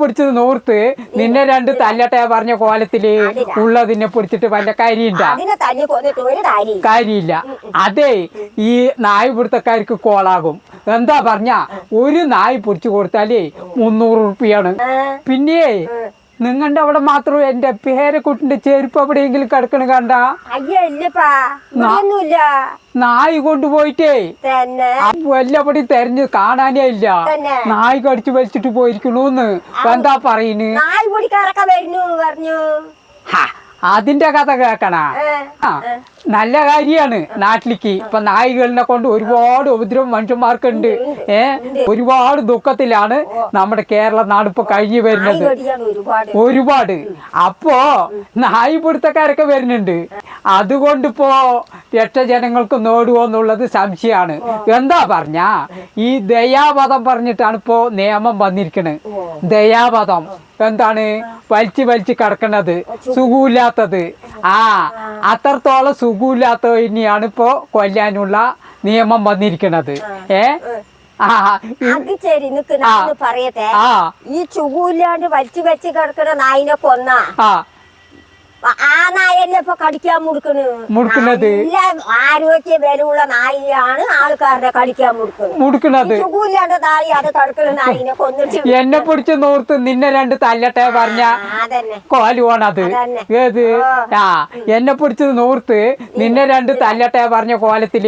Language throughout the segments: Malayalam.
പിടിച്ചത് നൂർത്ത്. നിന്നെ രണ്ട് തല്ലട്ടെ പറഞ്ഞ കോലത്തിൽ ഉള്ളതിനെ പിടിച്ചിട്ട് വല്ല കാര്യമില്ല. കാര്യമില്ല. അതെ ഈ നായ് പിടുത്തക്കാർക്ക് കോളാകും. എന്താ പറഞ്ഞ ഒരു നായ് പിടിച്ചു കൊടുത്താലേ മുന്നൂറ് ഉറുപ്പിയാണ്. പിന്നെ നിങ്ങളുടെ അവിടെ മാത്രം എന്റെ പേരക്കുട്ടിന്റെ ചെരുപ്പ് എവിടെയെങ്കിലും കിടക്കണ കണ്ട? അയ്യോ ഇല്ലപ്പാ. ഒന്നുമില്ല നായ് കൊണ്ടുപോയിട്ടേ. വല്ലപടി തെരഞ്ഞ് കാണാനേ ഇല്ല. നായി നായ് കടിച്ചു വലിച്ചിട്ട് പോയിരിക്കണൂന്ന്. എന്താ പറയുന്നു നാല് പൊടിക്കാരൊക്കെ വരുന്നു പറഞ്ഞു. ഹാ, അതിന്റെ കഥ കേക്കണ ആ നല്ല കാര്യാണ് നാട്ടിലേക്ക്. ഇപ്പൊ നായികളിനെ കൊണ്ട് ഒരുപാട് ഉപദ്രവം മനുഷ്യന്മാർക്കുണ്ട്. ഏ ഒരുപാട് ദുഃഖത്തിലാണ് നമ്മുടെ കേരള നാടിപ്പോ ഇപ്പൊ കഴിഞ്ഞു വരുന്നത്. ഒരുപാട്. അപ്പോ നായി പിടുത്തക്കാരൊക്കെ വരുന്നുണ്ട്. അതുകൊണ്ടിപ്പോ രക്ഷജനങ്ങൾക്ക് നേടുവോ എന്നുള്ളത് സംശയമാണ്. എന്താ പറഞ്ഞ ഈ ദയാപദം പറഞ്ഞിട്ടാണ് ഇപ്പോ നിയമം വന്നിരിക്കുന്നത് ദയാവധം. എന്താണ്? വലിച്ചു വലിച്ചു കിടക്കണത്. സുഖമില്ലാത്തത്. ആ അത്രത്തോളം സുഖമില്ലാത്ത തന്നെയാണ് ഇപ്പോ കൊല്ലാനുള്ള നിയമം വന്നിരിക്കുന്നത് ഏ? ആ. അത് ശരി നിക്ക് ഞാൻ പറയട്ടെ. ആ. ഈ ചുകൂല്ലാണ്ട് വലിച്ചു വലിച്ചു കിടക്കണ നായിനെ കൊന്ന ആ. ആ നായല്ലേ കടിക്കാൻ മുടുക്കണ് മുടുക്കുന്നത്? ആരോഗ്യ വിലയുള്ള നായിയാണ് ആൾക്കാരുടെ കടിക്കാൻ മുടുക്കുന്നത്. മുടുക്കുന്നത്? ചുകൂല്ലാണ്ട് നായി അത് തടുക്കുന്ന നായിനെ കൊന്നിട്ട് എന്നെ പിടിച്ച് നോർത്ത് നിന്നെ രണ്ട് തല്ലട്ടെ പറഞ്ഞ കോലുവാണത്. ഏത്? ആ. എന്നെ പിടിച്ച് നോർത്ത് നിന്നെ രണ്ട് തല്ലട്ടെ പറഞ്ഞ കോലത്തിൽ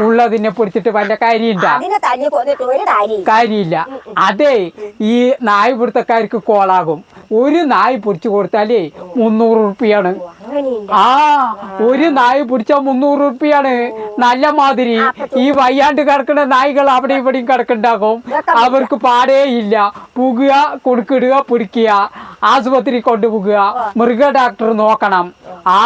ഉള്ളതിനെ പിടിച്ചിട്ട് വല്ല കാര്യമില്ല. കാര്യമില്ല. അതെ ഈ നായ് പിടുത്തക്കാർക്ക് കോളാകും. ഒരു നായ് പിടിച്ചു കൊടുത്താലേ മുന്നൂറ് ഉറുപ്പിയാണ് ആ ഒരു നായ പിടിച്ച മുന്നൂറ് റുപ്യാണ്. നല്ല മാതിരി. ഈ വയ്യാണ്ട് കിടക്കുന്ന നായ്കൾ അവിടെ ഇവിടെയും കിടക്കുണ്ടാകും അവർക്ക് പാടേ ഇല്ല. പുകുക കൊടുക്കിടുക പിടിക്കുക. ആശുപത്രി കൊണ്ടുപോകുക. മൃഗ ഡോക്ടർ നോക്കണം. ആ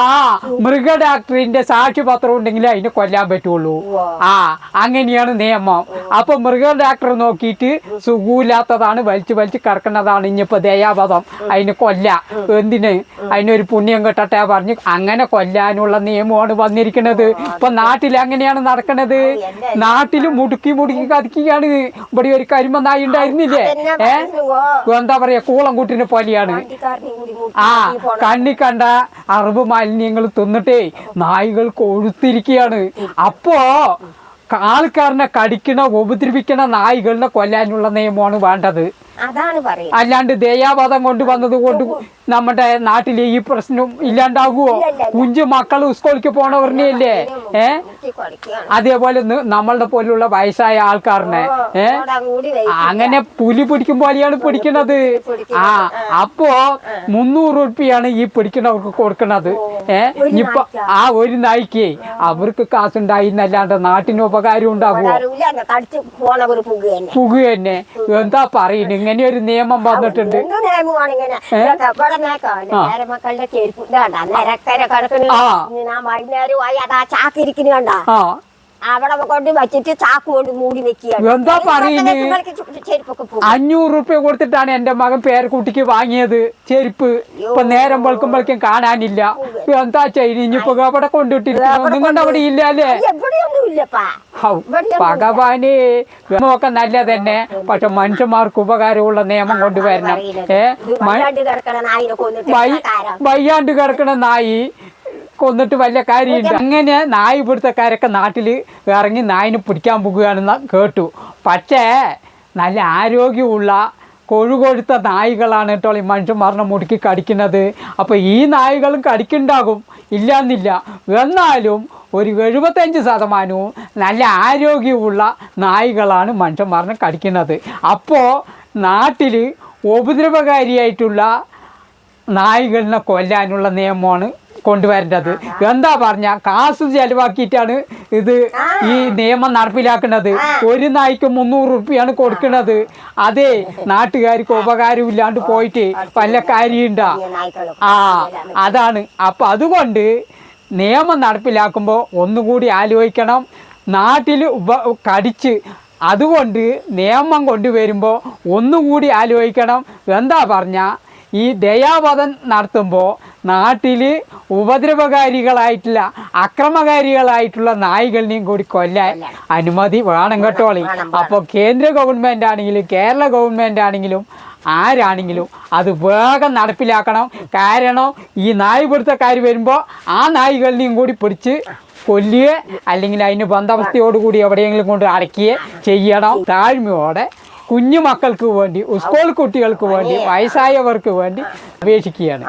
മൃഗ ഡോക്ടറിന്റെ സാക്ഷ്യപത്രം ഉണ്ടെങ്കിൽ അതിനെ കൊല്ലാൻ പറ്റുള്ളൂ. ആ അങ്ങനെയാണ് നിയമം. അപ്പൊ മൃഗ ഡാക്ടർ നോക്കിയിട്ട് സുഖമില്ലാത്തതാണ് വലിച്ചു വലിച്ച് കിടക്കുന്നതാണ് ഇനിയിപ്പോ ദയാവധം. അതിന് കൊല്ല. എന്തിന്? അതിനൊരു പുണ്യം കെട്ടട്ടെ പറഞ്ഞു അങ്ങനെ കൊല്ലാനുള്ള നിയമമാണ് വന്നിരിക്കുന്നത്. ഇപ്പൊ നാട്ടിൽ അങ്ങനെയാണ് നടക്കുന്നത് നാട്ടിൽ മുടുക്കി മുടുക്കി കതിക്കുകയാണ് ഇവിടെ ഒരു കരിമ നായി ഉണ്ടായിരുന്നില്ലേ? ഏ? എന്താ പറയാ? കൂളംകുട്ടിനെ പോലെയാണ്. ആ കണ്ണി കണ്ട അറബ് മാലിന്യങ്ങൾ തിന്നിട്ടേ നായികൾ കൊഴുത്തിരിക്കുകയാണ് അപ്പോ ആൾക്കാരനെ കടിക്കണ ഉപദ്രവിക്കണ നായികളിനെ കൊല്ലാനുള്ള നിയമമാണ് വേണ്ടത്. അതാണ് പറയുന്നത്. അല്ലാണ്ട് ദയാവാദം കൊണ്ടുവന്നത് കൊണ്ട് നമ്മുടെ നാട്ടിൽ ഈ പ്രശ്നം ഇല്ലാണ്ടാകുവോ കുഞ്ചു മക്കൾ സ്കൂളിലേക്ക് പോണവരിനെയല്ലേ ഏ? അതേപോലെ നമ്മളുടെ പോലുള്ള വയസ്സായ ആൾക്കാരനെ ഏ? അങ്ങനെ പുലി പിടിക്കും പോലെയാണ് പിടിക്കുന്നത് ആ അപ്പോ മുന്നൂറ് ഉറുപ്പിയാണ് ഈ പിടിക്കുന്നവർക്ക് കൊടുക്കുന്നത് ഏ? ഇപ്പൊ ആ ഒരു നായിക്ക് അവർക്ക് കാശുണ്ടായി എന്നല്ലാണ്ട് നാട്ടിന് ഉപകാരം ഉണ്ടാകുമോ പുക തന്നെ. എന്താ പറയുന്നത് ഇങ്ങനെ ഒരു നിയമം വന്നിട്ടുണ്ട്. എന്ത് മക്കളുടെ ചെരുപ്പ് ഇതാണ്ടാ നിരക്കര കിടക്കണ ആ. ഞാൻ വൈകുന്നേരമായി അതാ ചാക്ക് ഇരിക്കണ കണ്ട. ആ. അവിടെ കൊണ്ട് വെച്ചിട്ട് ചാക്ക് കൊണ്ട് മൂടി വെക്കുകയാണ്. എന്താ പറയുന്നത്? അഞ്ഞൂറ് റുപ്യ കൊടുത്തിട്ടാണ് എന്റെ മകൻ പേരക്കുട്ടിക്ക് വാങ്ങിയത്. ചെരുപ്പ് ഇപ്പൊ നേരം വെളുക്കുമ്പോഴേക്കും കാണാനില്ല. എന്താ ചെയ്യുന്നത് ഇനിയിപ്പോ അവിടെ കൊണ്ടിട്ടിരിക്കുന്നു നിങ്ങളുടെ അവിടെ ഇല്ല അല്ലേ? ഭഗവാന് ഒക്കെ നല്ല തന്നെ പക്ഷെ മനുഷ്യന്മാർക്ക് ഉപകാരമുള്ള നിയമം കൊണ്ടുവരണം. ഏ? വയ്യാണ്ട് കിടക്കണ നായി കൊന്നിട്ട് വലിയ കാര്യമില്ല. അങ്ങനെ നായ് പിടുത്തക്കാരൊക്കെ നാട്ടിൽ ഇറങ്ങി നായിനെ പിടിക്കാൻ പോകുകയാണെന്ന് കേട്ടു. പക്ഷേ നല്ല ആരോഗ്യമുള്ള കൊഴുകൊഴുത്ത നായികളാണ് കേട്ടോ ഈ മനുഷ്യന്മാരുടെ മുടുക്കി കടിക്കുന്നത്. അപ്പോൾ ഈ നായികളും കടിക്കുണ്ടാകും. ഇല്ലാന്നില്ല. എന്നാലും ഒരു എഴുപത്തഞ്ച് ശതമാനവും നല്ല ആരോഗ്യമുള്ള നായികളാണ് മനുഷ്യന്മാരനെ കടിക്കുന്നത്. അപ്പോൾ നാട്ടിൽ ഉപദ്രവകാരിയായിട്ടുള്ള നായികളിനെ കൊല്ലാനുള്ള നിയമമാണ് കൊണ്ടുവരേണ്ടത്. എന്താ പറഞ്ഞ? കാശ് ചെലവാക്കിയിട്ടാണ് ഇത് ഈ നിയമം നടപ്പിലാക്കുന്നത്. ഒരു നായ്ക്ക് മുന്നൂറ് റുപ്യാണ് കൊടുക്കുന്നത്. അതെ നാട്ടുകാർക്ക് ഉപകാരം ഇല്ലാണ്ട് പോയിട്ട് വല്ല കാര്യമുണ്ടാ? ആ അതാണ്. അപ്പൊ അതുകൊണ്ട് നിയമം നടപ്പിലാക്കുമ്പോൾ ഒന്നുകൂടി ആലോചിക്കണം. നാട്ടിൽ ഉപ കടിച്ച് അതുകൊണ്ട് നിയമം കൊണ്ടുവരുമ്പോൾ ഒന്നുകൂടി ആലോചിക്കണം. എന്താ പറഞ്ഞ? ഈ ദയാവധം നടത്തുമ്പോൾ നാട്ടിൽ ഉപദ്രവകാരികളായിട്ടുള്ള അക്രമകാരികളായിട്ടുള്ള നായികളിനെയും കൂടി കൊല്ലാൻ അനുമതി വേണം കേട്ടോളി അപ്പോൾ കേന്ദ്ര ഗവൺമെന്റ് ആണെങ്കിലും കേരള ഗവൺമെന്റ് ആണെങ്കിലും ആരാണെങ്കിലും അത് വേഗം നടപ്പിലാക്കണം. കാരണം ഈ നായ് പിടുത്തക്കാർ വരുമ്പോൾ ആ നായ്കളിനെയും കൂടി പിടിച്ച് കൊല്ലുക അല്ലെങ്കിൽ അതിന് ബന്ധാവസ്ഥയോടുകൂടി എവിടെയെങ്കിലും കൊണ്ട് അടയ്ക്കുകയോ ചെയ്യണം. താഴ്മയോടെ കുഞ്ഞു മക്കൾക്ക് വേണ്ടി സ്കൂൾ കുട്ടികൾക്ക് വേണ്ടി വയസ്സായവർക്ക് വേണ്ടി അപേക്ഷിക്കുകയാണ്.